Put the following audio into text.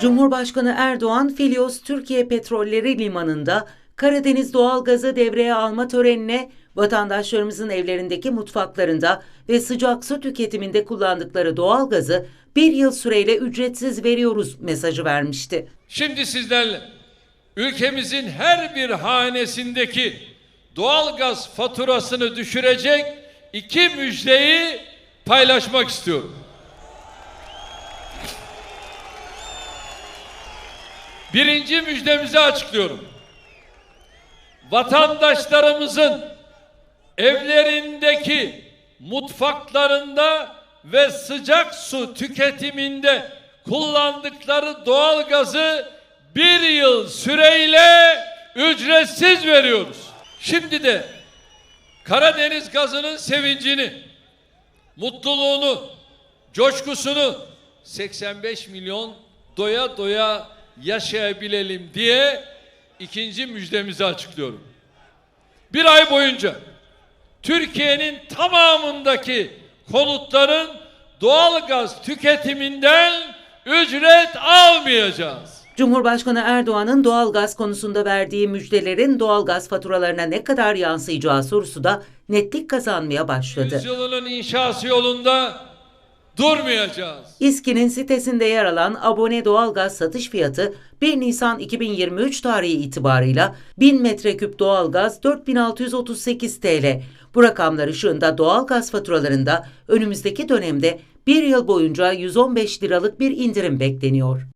Cumhurbaşkanı Erdoğan, Filios Türkiye Petrolleri Limanı'nda Karadeniz doğalgazı devreye alma törenine vatandaşlarımızın evlerindeki mutfaklarında ve sıcak su tüketiminde kullandıkları doğalgazı bir yıl süreyle ücretsiz veriyoruz mesajı vermişti. Şimdi sizlerle ülkemizin her bir hanesindeki doğalgaz faturasını düşürecek iki müjdeyi paylaşmak istiyorum. Birinci müjdemizi açıklıyorum. Vatandaşlarımızın evlerindeki mutfaklarında ve sıcak su tüketiminde kullandıkları doğalgazı bir yıl süreyle ücretsiz veriyoruz. Şimdi de Karadeniz gazının sevincini, mutluluğunu, coşkusunu 85 milyon doya doya yaşayabilelim diye ikinci müjdemizi açıklıyorum. Bir ay boyunca Türkiye'nin tamamındaki konutların doğalgaz tüketiminden ücret almayacağız. Cumhurbaşkanı Erdoğan'ın doğalgaz konusunda verdiği müjdelerin doğalgaz faturalarına ne kadar yansıyacağı sorusu da netlik kazanmaya başladı. Yüzyılının inşası yolunda durmayacağız. İSKİ'nin sitesinde yer alan abone doğalgaz satış fiyatı 1 Nisan 2023 tarihi itibarıyla 1000 metreküp doğalgaz 4638 TL. Bu rakamlar ışığında doğalgaz faturalarında önümüzdeki dönemde bir yıl boyunca 115 liralık bir indirim bekleniyor.